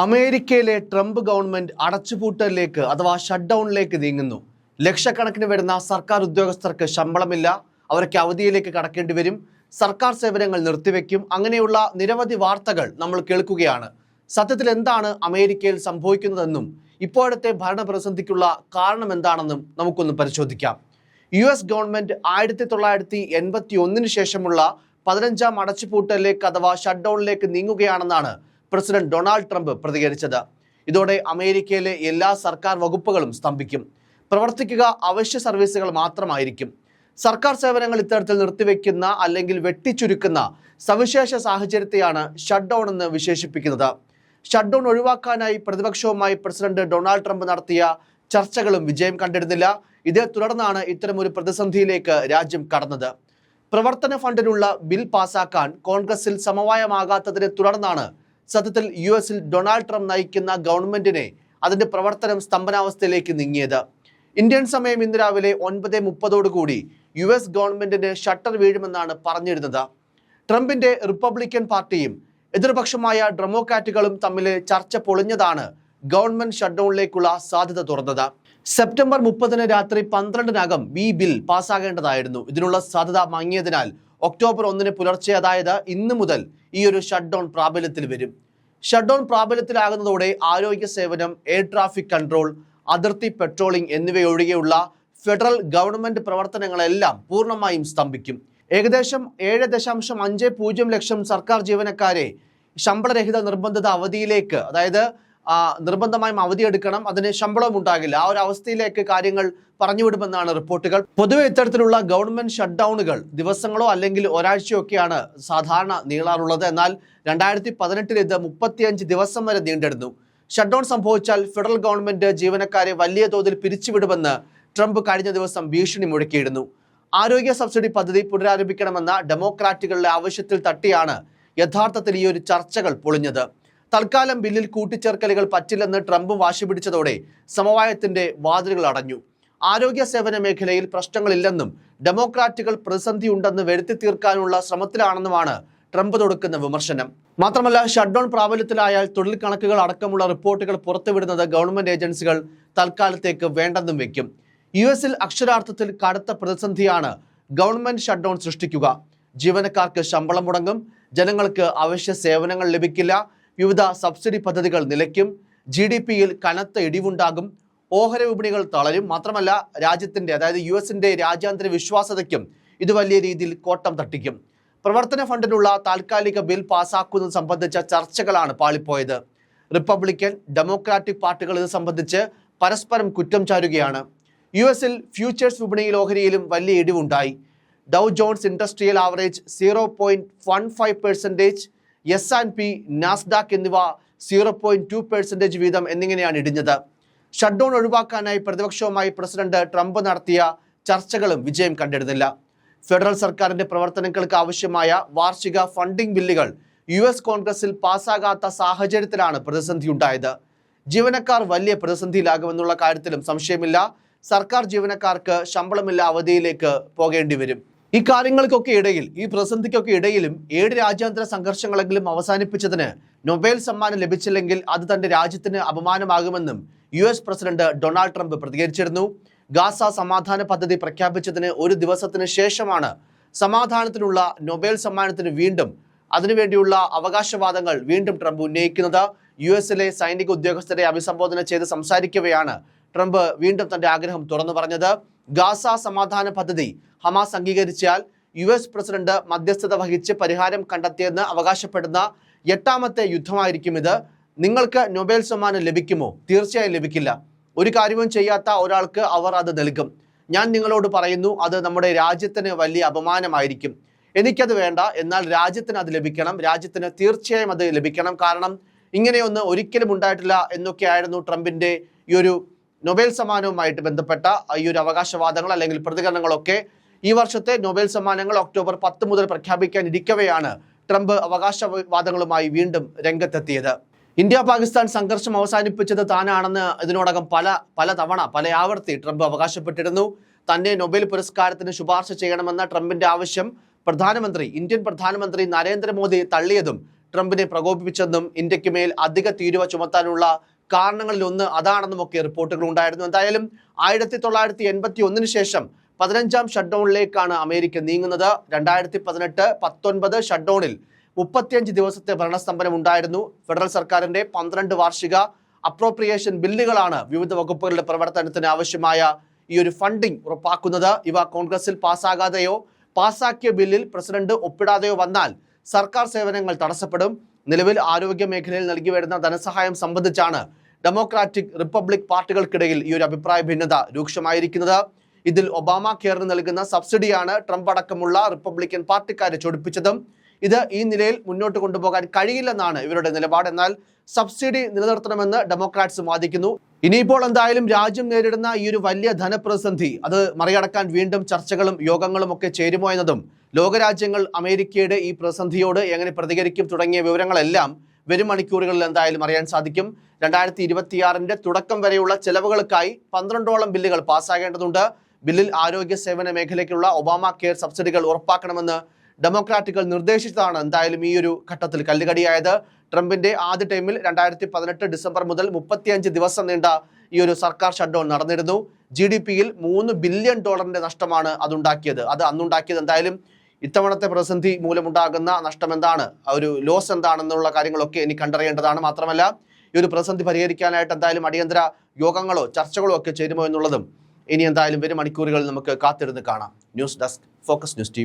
അമേരിക്കയിലെ Trump government അടച്ചുപൂട്ടലിലേക്ക് അഥവാ ഷട്ട് ഡൗണിലേക്ക് നീങ്ങുന്നു. ലക്ഷക്കണക്കിന് വരുന്ന സർക്കാർ ഉദ്യോഗസ്ഥർക്ക് ശമ്പളമില്ല. അവർക്ക് അവധിയിലേക്ക് കടക്കേണ്ടി വരും. സർക്കാർ സേവനങ്ങൾ നിർത്തിവെക്കും. അങ്ങനെയുള്ള നിരവധി വാർത്തകൾ നമ്മൾ കേൾക്കുകയാണ്. സത്യത്തിൽ എന്താണ് അമേരിക്കയിൽ സംഭവിക്കുന്നതെന്നും ഇപ്പോഴത്തെ ഭരണ പ്രതിസന്ധിക്കുള്ള കാരണം എന്താണെന്നും നമുക്കൊന്ന് പരിശോധിക്കാം. യു എസ് ഗവൺമെന്റ് ആയിരത്തി തൊള്ളായിരത്തി എൺപത്തി ഒന്നിന് ശേഷമുള്ള പതിനഞ്ചാം അടച്ചുപൂട്ടലിലേക്ക് അഥവാ ഷട്ട് ഡൗണിലേക്ക് നീങ്ങുകയാണെന്നാണ് പ്രസിഡന്റ് ഡൊണാൾഡ് ട്രംപ് പ്രതികരിച്ചത്. ഇതോടെ അമേരിക്കയിലെ എല്ലാ സർക്കാർ വകുപ്പുകളും സ്തംഭിക്കും. പ്രവർത്തിക്കുക അവശ്യ സർവീസുകൾ മാത്രമായിരിക്കും. സർക്കാർ സേവനങ്ങൾ ഇത്തരത്തിൽ നിർത്തിവെക്കുന്ന അല്ലെങ്കിൽ വെട്ടിച്ചുരുക്കുന്ന സവിശേഷ സാഹചര്യത്തെയാണ് ഷട്ട് ഡൗൺ എന്ന് വിശേഷിപ്പിക്കുന്നത്. ഷട്ട് ഡൗൺ ഒഴിവാക്കാനായി പ്രതിപക്ഷവുമായി പ്രസിഡന്റ് ഡൊണാൾഡ് ട്രംപ് നടത്തിയ ചർച്ചകളും വിജയം കണ്ടിരുന്നില്ല. ഇതേ തുടർന്നാണ് ഇത്തരമൊരു പ്രതിസന്ധിയിലേക്ക് രാജ്യം കടന്നത്. പ്രവർത്തന ഫണ്ടിനുള്ള ബിൽ പാസാക്കാൻ കോൺഗ്രസിൽ സമവായമാകാത്തതിനെ തുടർന്നാണ് സത്യത്തിൽ യു എസിൽ ഡൊണാൾഡ് ട്രംപ് നയിക്കുന്ന ഗവൺമെന്റിനെ അതിന്റെ പ്രവർത്തനം സ്തംഭനാവസ്ഥയിലേക്ക് നീങ്ങിയത്. ഇന്ത്യൻ സമയം ഇന്ന് രാവിലെ ഒൻപത് മുപ്പതോടുകൂടി യു എസ് ഗവൺമെന്റിന് ഷട്ടർ വീഴുമെന്നാണ് പറഞ്ഞിരുന്നത്. ട്രംപിന്റെ റിപ്പബ്ലിക്കൻ പാർട്ടിയും എതിർപക്ഷമായ ഡെമോക്രാറ്റുകളും തമ്മിൽ ചർച്ച പൊളിഞ്ഞതാണ് ഗവൺമെന്റ് ഷട്ട്ഡൌണിലേക്കുള്ള സാധ്യത തുറന്നത്. സെപ്റ്റംബർ മുപ്പതിന് രാത്രി പന്ത്രണ്ടിനകം ഈ ബിൽ പാസ്സാകേണ്ടതായിരുന്നു ഇതിനുള്ള സാധ്യത മങ്ങിയതിനാൽ ഒക്ടോബർ ഒന്നിന് പുലർച്ചെ അതായത് ഇന്ന് മുതൽ ഈ ഒരു ഷട്ട് ഡൗൺ പ്രാബല്യത്തിൽ വരും. ഷട്ട് ഡൗൺ പ്രാബല്യത്തിലാകുന്നതോടെ ആരോഗ്യ സേവനം എയർ ട്രാഫിക് കൺട്രോൾ അതിർത്തി പെട്രോളിംഗ് എന്നിവയൊഴികെയുള്ള ഫെഡറൽ ഗവൺമെന്റ് പ്രവർത്തനങ്ങളെല്ലാം പൂർണമായും സ്തംഭിക്കും. ഏകദേശം ഏഴ് ദശാംശം അഞ്ച് പൂജ്യം ലക്ഷം സർക്കാർ ജീവനക്കാരെ ശമ്പളരഹിത നിർബന്ധിത അവധിയിലേക്ക് അതായത് നിർബന്ധമായും അവധിയെടുക്കണം അതിന് ശമ്പളവും ഉണ്ടാകില്ല. ആ ഒരു അവസ്ഥയിലേക്ക് കാര്യങ്ങൾ പറഞ്ഞുവിടുമെന്നാണ് റിപ്പോർട്ടുകൾ. പൊതുവെ ഇത്തരത്തിലുള്ള ഗവൺമെന്റ് ഷട്ട് ഡൗണുകൾ ദിവസങ്ങളോ അല്ലെങ്കിൽ ഒരാഴ്ചയോ ഒക്കെയാണ് സാധാരണ നീളാറുള്ളത്. എന്നാൽ രണ്ടായിരത്തി പതിനെട്ടിൽ ഇത് മുപ്പത്തിയഞ്ച് ദിവസം വരെ നീണ്ടിരുന്നു ഷട്ട് ഡൗൺ സംഭവിച്ചാൽ ഫെഡറൽ ഗവൺമെന്റ് ജീവനക്കാരെ വലിയ തോതിൽ പിരിച്ചുവിടുമെന്ന് ട്രംപ് കഴിഞ്ഞ ദിവസം ഭീഷണി മുഴക്കിയിരുന്നു ആരോഗ്യ സബ്സിഡി പദ്ധതി പുനരാരംഭിക്കണമെന്ന ഡെമോക്രാറ്റുകളുടെ ആവശ്യത്തിൽ തട്ടിയാണ് യഥാർത്ഥത്തിൽ ഈ ഒരു ചർച്ചകൾ പൊളിഞ്ഞത്. തൽക്കാലം ബില്ലിൽ കൂട്ടിച്ചേർക്കലുകൾ പറ്റില്ലെന്ന് ട്രംപ് വാശി പിടിച്ചതോടെ സമവായത്തിന്റെ വാതിലുകൾ അടഞ്ഞു. ആരോഗ്യ സേവന മേഖലയിൽ പ്രശ്നങ്ങളില്ലെന്നും ഡെമോക്രാറ്റുകൾ പ്രതിസന്ധി ഉണ്ടെന്ന് വരുത്തി തീർക്കാനുള്ള ശ്രമത്തിലാണെന്നുമാണ് ട്രംപ് തൊടുക്കുന്ന വിമർശനം. മാത്രമല്ല ഷട്ട് ഡൗൺ പ്രാബല്യത്തിലായാൽ തൊഴിൽ കണക്കുകൾ അടക്കമുള്ള റിപ്പോർട്ടുകൾ പുറത്തുവിടുന്നത് ഗവൺമെന്റ് ഏജൻസികൾ തൽക്കാലത്തേക്ക് വേണ്ടെന്നും വെക്കും. യു എസിൽ അക്ഷരാർത്ഥത്തിൽ കടുത്ത പ്രതിസന്ധിയാണ് ഗവൺമെന്റ് ഷട്ട് ഡൗൺ സൃഷ്ടിക്കുക. ജീവനക്കാർക്ക് ശമ്പളം മുടങ്ങും ജനങ്ങൾക്ക് അവശ്യ സേവനങ്ങൾ ലഭിക്കില്ല വിവിധ സബ്സിഡി പദ്ധതികൾ നിലയ്ക്കും ജി ഡി പിയിൽ കനത്ത ഇടിവുണ്ടാകും ഓഹര വിപണികൾ തളരും. മാത്രമല്ല രാജ്യത്തിന്റെ അതായത് യു എസിന്റെ രാജ്യാന്തര വിശ്വാസതയ്ക്കും ഇത് വലിയ രീതിയിൽ കോട്ടം തട്ടിക്കും. പ്രവർത്തന ഫണ്ടിനുള്ള താൽക്കാലിക ബിൽ പാസാക്കുന്നത് സംബന്ധിച്ച ചർച്ചകളാണ് പാളിപ്പോയത്. റിപ്പബ്ലിക്കൻ ഡെമോക്രാറ്റിക് പാർട്ടികൾ ഇത് സംബന്ധിച്ച് പരസ്പരം കുറ്റം ചാരുകയാണ്. യു എസിൽ ഫ്യൂച്ചേഴ്സ് വിപണിയിൽ ഓഹരിയിലും വലിയ ഇടിവുണ്ടായി. Dow Jones industrial average zero point one five percentage S and P Nasdaq എന്നിവ സീറോ പോയിന്റ് ടു പെർസെന്റേജ് വീതം എന്നിങ്ങനെയാണ് ഇടിഞ്ഞത്. ഷട്ട് ഡൗൺ ഒഴിവാക്കാനായി പ്രതിപക്ഷവുമായി പ്രസിഡന്റ് ട്രംപ് നടത്തിയ ചർച്ചകളും വിജയം കണ്ടിരുന്നില്ല. ഫെഡറൽ സർക്കാരിന്റെ പ്രവർത്തനങ്ങൾക്ക് ആവശ്യമായ വാർഷിക ഫണ്ടിംഗ് ബില്ലുകൾ യു എസ് കോൺഗ്രസിൽ പാസ്സാകാത്ത സാഹചര്യത്തിലാണ് പ്രതിസന്ധി ഉണ്ടായത് ജീവനക്കാർ വലിയ പ്രതിസന്ധിയിലാകുമെന്നുള്ള കാര്യത്തിലും സംശയമില്ല. സർക്കാർ ജീവനക്കാർക്ക് ശമ്പളമില്ല അവധിയിലേക്ക് പോകേണ്ടി വരും. ഈ കാര്യങ്ങൾക്കൊക്കെ ഇടയിൽ ഈ പ്രതിസന്ധിക്കൊക്കെ ഇടയിലും ഏഴ് രാജ്യാന്തര സംഘർഷങ്ങളെങ്കിലും അവസാനിപ്പിച്ചതിന് നൊബേൽ സമ്മാനം ലഭിച്ചില്ലെങ്കിൽ അത് തന്റെ രാജ്യത്തിന് അപമാനമാകുമെന്നും U S president Donald Trump പ്രതികരിച്ചിരുന്നു. ഗാസ സമാധാന പദ്ധതി പ്രഖ്യാപിച്ചതിന് ഒരു ദിവസത്തിന് ശേഷമാണ് സമാധാനത്തിനുള്ള നൊബേൽ സമ്മാനത്തിന് വീണ്ടും അതിനുവേണ്ടിയുള്ള അവകാശവാദങ്ങൾ വീണ്ടും ട്രംപ് ഉന്നയിക്കുന്നത്. യു എസിലെ സൈനിക ഉദ്യോഗസ്ഥരെ അഭിസംബോധന ചെയ്ത് സംസാരിക്കവെയാണ് ട്രംപ് വീണ്ടും തന്റെ ആഗ്രഹം തുറന്നു പറഞ്ഞത്. ഗാസ സമാധാന പദ്ധതി ഹമാസ് അംഗീകരിച്ചാൽ യു എസ് പ്രസിഡന്റ് മധ്യസ്ഥത വഹിച്ച് പരിഹാരം കണ്ടെത്തിയെന്ന് അവകാശപ്പെടുന്ന എട്ടാമത്തെ യുദ്ധമായിരിക്കും ഇത്. നിങ്ങൾക്ക് നൊബേൽ സമ്മാനം ലഭിക്കുമോ? തീർച്ചയായും ലഭിക്കില്ല. ഒരു കാര്യവും ചെയ്യാത്ത ഒരാൾക്ക് അവർ അത് നൽകും. ഞാൻ നിങ്ങളോട് പറയുന്നു അത് നമ്മുടെ രാജ്യത്തിന് വലിയ അപമാനമായിരിക്കും. എനിക്കത് വേണ്ട എന്നാൽ രാജ്യത്തിന് അത് ലഭിക്കണം. രാജ്യത്തിന് തീർച്ചയായും അത് ലഭിക്കണം. കാരണം ഇങ്ങനെയൊന്നും ഒരിക്കലും ഉണ്ടായിട്ടില്ല എന്നൊക്കെയായിരുന്നു ട്രംപിന്റെ ഈ ഒരു നൊബേൽ സമ്മാനവുമായിട്ട് ബന്ധപ്പെട്ട ഈ ഒരു അവകാശവാദങ്ങൾ അല്ലെങ്കിൽ പ്രതികരണങ്ങളൊക്കെ ഈ വർഷത്തെ നൊബേൽ സമ്മാനങ്ങൾ ഒക്ടോബർ പത്ത് മുതൽ പ്രഖ്യാപിക്കാനിരിക്കവെയാണ് ട്രംപ് അവകാശവാദങ്ങളുമായി വീണ്ടും രംഗത്തെത്തിയത്. ഇന്ത്യ പാകിസ്ഥാൻ സംഘർഷം അവസാനിപ്പിച്ചത് താനാണെന്ന് ഇതിനോടകം പല പല തവണ പല ആവർത്തി ട്രംപ് അവകാശപ്പെട്ടിരുന്നു. തന്നെ നൊബേൽ പുരസ്കാരത്തിന് ശുപാർശ ചെയ്യണമെന്ന ട്രംപിന്റെ ആവശ്യം പ്രധാനമന്ത്രി ഇന്ത്യൻ പ്രധാനമന്ത്രി നരേന്ദ്രമോദി തള്ളിയതും ട്രംപിനെ പ്രകോപിപ്പിച്ചെന്നും ഇന്ത്യയ്ക്ക് മേൽ അധിക തീരുവ ചുമത്താനുള്ള കാരണങ്ങളിൽ ഒന്ന് അതാണെന്നുമൊക്കെ റിപ്പോർട്ടുകൾ ഉണ്ടായിരുന്നു. എന്തായാലും ആയിരത്തി തൊള്ളായിരത്തി എൺപത്തി ഒന്നിന് ശേഷം പതിനഞ്ചാം ഷട്ട്ഡൗണിലേക്കാണ് അമേരിക്ക നീങ്ങുന്നത്. രണ്ടായിരത്തി പതിനെട്ട് പത്തൊൻപത് ഷട്ട്ഡൗണിൽ മുപ്പത്തിയഞ്ച് ദിവസത്തെ ഭരണസ്തംഭനം ഉണ്ടായിരുന്നു. ഫെഡറൽ സർക്കാരിന്റെ പന്ത്രണ്ട് വാർഷിക അപ്രോപ്രിയേഷൻ ബില്ലുകളാണ് വിവിധ വകുപ്പുകളുടെ പ്രവർത്തനത്തിന് ആവശ്യമായ ഈ ഒരു ഫണ്ടിംഗ് ഉറപ്പാക്കുന്നത്. ഇവ കോൺഗ്രസിൽ പാസ്സാകാതെയോ പാസ്സാക്കിയ ബില്ലിൽ പ്രസിഡന്റ് ഒപ്പിടാതെയോ വന്നാൽ സർക്കാർ സേവനങ്ങൾ തടസ്സപ്പെടും. നിലവിൽ ആരോഗ്യ മേഖലയിൽ നൽകി വരുന്ന ധനസഹായം സംബന്ധിച്ചാണ് ഡെമോക്രാറ്റിക് റിപ്പബ്ലിക് പാർട്ടികൾക്കിടയിൽ ഈ ഒരു അഭിപ്രായ ഭിന്നത രൂക്ഷമായിരിക്കുന്നത്. ഇതിൽ ഒബാമ കെയറിന് നൽകുന്ന സബ്സിഡിയാണ് ട്രംപ് അടക്കമുള്ള റിപ്പബ്ലിക്കൻ പാർട്ടിക്കാരെ ചൊടിപ്പിച്ചതും. ഇത് ഈ നിലയിൽ മുന്നോട്ട് കൊണ്ടുപോകാൻ കഴിയില്ലെന്നാണ് ഇവരുടെ നിലപാട്. എന്നാൽ സബ്സിഡി നിലനിർത്തണമെന്ന് ഡെമോക്രാറ്റ്സ് വാദിക്കുന്നു. ഇനിയിപ്പോൾ എന്തായാലും രാജ്യം നേരിടുന്ന ഈ ഒരു വലിയ ധനപ്രതിസന്ധി അത് മറികടക്കാൻ വീണ്ടും ചർച്ചകളും യോഗങ്ങളും ഒക്കെ ചേരുമോ എന്നതും ലോകരാജ്യങ്ങൾ അമേരിക്കയുടെ ഈ പ്രതിസന്ധിയോട് എങ്ങനെ പ്രതികരിക്കും തുടങ്ങിയ വിവരങ്ങളെല്ലാം വരും മണിക്കൂറുകളിൽ എന്തായാലും അറിയാൻ സാധിക്കും. രണ്ടായിരത്തി ഇരുപത്തിയാറിന്റെ തുടക്കം വരെയുള്ള ചെലവുകൾക്കായി പന്ത്രണ്ടോളം ബില്ലുകൾ പാസ്സാകേണ്ടതുണ്ട് ബില്ലിൽ ആരോഗ്യ സേവന മേഖലയ്ക്കുള്ള ഒബാമ കെയർ സബ്സിഡികൾ ഉറപ്പാക്കണമെന്ന് ഡെമോക്രാറ്റുകൾ നിർദ്ദേശിച്ചതാണ് എന്തായാലും ഈ ഒരു ഘട്ടത്തിൽ കല്ലുകടിയായത്. ട്രംപിന്റെ ആദ്യ ടൈമിൽ രണ്ടായിരത്തി പതിനെട്ട് ഡിസംബർ മുതൽ മുപ്പത്തിയഞ്ച് ദിവസം നീണ്ട ഈ ഒരു സർക്കാർ ഷട്ട്ഡൗൺ നടന്നിരുന്നു. ജി ഡി പിയിൽ മൂന്ന് ബില്യൺ ഡോളറിന്റെ നഷ്ടമാണ് അതുണ്ടാക്കിയത്. അത് അന്നുണ്ടാക്കിയത് എന്തായാലും ഇത്തവണത്തെ പ്രതിസന്ധി മൂലമുണ്ടാകുന്ന നഷ്ടം എന്താണ്? ആ ഒരു ലോസ് എന്താണെന്നുള്ള കാര്യങ്ങളൊക്കെ ഇനി കണ്ടറിയേണ്ടതാണ് മാത്രമല്ല ഈ ഒരു പ്രതിസന്ധി പരിഹരിക്കാനായിട്ട് എന്തായാലും അടിയന്തര യോഗങ്ങളോ ചർച്ചകളോ ഒക്കെ ചേരുമോ എന്നുള്ളതും ഇനി എന്തായാലും വരും മണിക്കൂറുകളിൽ നമുക്ക് കാത്തിരുന്ന് കാണാം. News desk focus news T